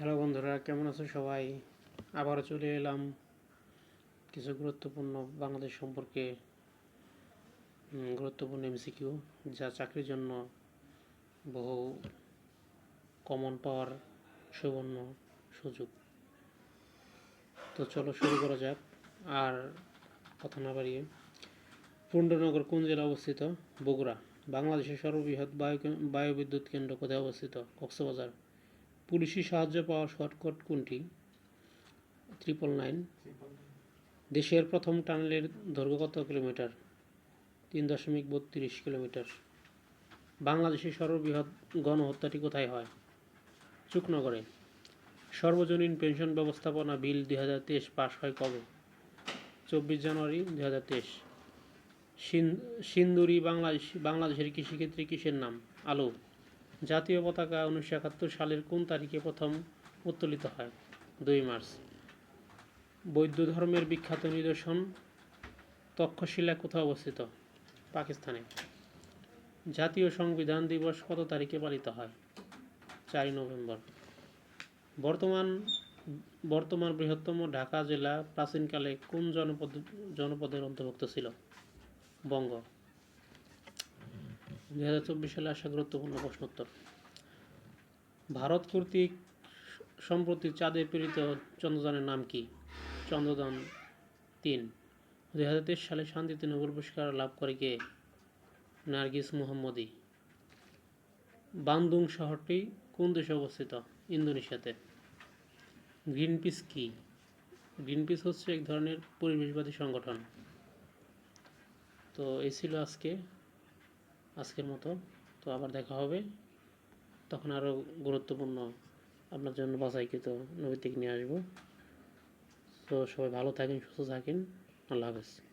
Hello বন্ধুরা, কেমন আছো সবাই? আবারও চলে এলাম কিছু গুরুত্বপূর্ণ বাংলাদেশ সম্পর্কে গুরুত্বপূর্ণ এমসিকিউ, যা চাকরির জন্য বহু কমন পাওয়ার সুবর্ণ সুযোগ। তো চলো শুরু করা যাক, আর কথা না বাড়িয়ে। পুণ্ডনগর কোন জেলায় অবস্থিত? বগুড়া, বাংলাদেশের সর্ববৃহৎ বায়ু বায়ু বিদ্যুৎ কেন্দ্র কোথায় অবস্থিত? কক্সবাজার। পুলিশি সাহায্য পাওয়ার শর্টকাট কোনটি? ট্রিপল নাইন দেশের প্রথম টানেলের দৈর্ঘ্য কত কিলোমিটার? তিন দশমিক বত্রিশ কিলোমিটার। বাংলাদেশের সর্ববৃহৎ গণহত্যাটি কোথায় হয়? চুকনগরে। সর্বজনীন পেনশন ব্যবস্থাপনা বিল দুই হাজার তেইশ পাশ হয় কবে? চব্বিশ জানুয়ারি দুই হাজার তেইশ। সিন্দুরি বাংলাদেশ বাংলাদেশের কৃষিক্ষেত্রে কিসের নাম? আলু। জাতীয় পতাকা উনিশশো একাত্তর সালের কোন তারিখে প্রথম উত্তোলিত হয়? দুই মার্চ। বৌদ্ধ ধর্মের বিখ্যাত নিদর্শন তক্ষশিলা কোথায় অবস্থিত? পাকিস্তানে। জাতীয় সংবিধান দিবস কত তারিখে পালিত হয়? চারই নভেম্বর। বর্তমান বর্তমান বৃহত্তম ঢাকা জেলা প্রাচীনকালে কোন জনপদ, জনপদের অন্তর্ভুক্ত ছিল? বঙ্গ। দুই হাজার চব্বিশ সালে আসা গুরুত্বপূর্ণ প্রশ্নোত্তর। ভারত কর্তৃক সম্প্রতি চাঁদে প্রেরিত চন্দ্রযানের নাম কি? চন্দ্রযান তিন। দুই হাজার তেইশ সালে শান্তিতে নোবেল পুরস্কার লাভ করে কে? নার্গিস মুহাম্মদি। বান্দুং শহরটি কোন দেশে অবস্থিত? ইন্দোনেশিয়াতে। গ্রিনপিস কি? গ্রিনপিস হচ্ছে এক ধরনের পরিবেশবাদী সংগঠন। তো এই ছিল আজকে আজকের মতো। তো আবার দেখা হবে। তখন আরও গুরুত্বপূর্ণ আপনার জন্য বাছাইকৃত নৈতিক নিয়ে আসব। তো সবাই ভালো থাকেন, সুস্থ থাকেন। আল্লাহ হাফেজ।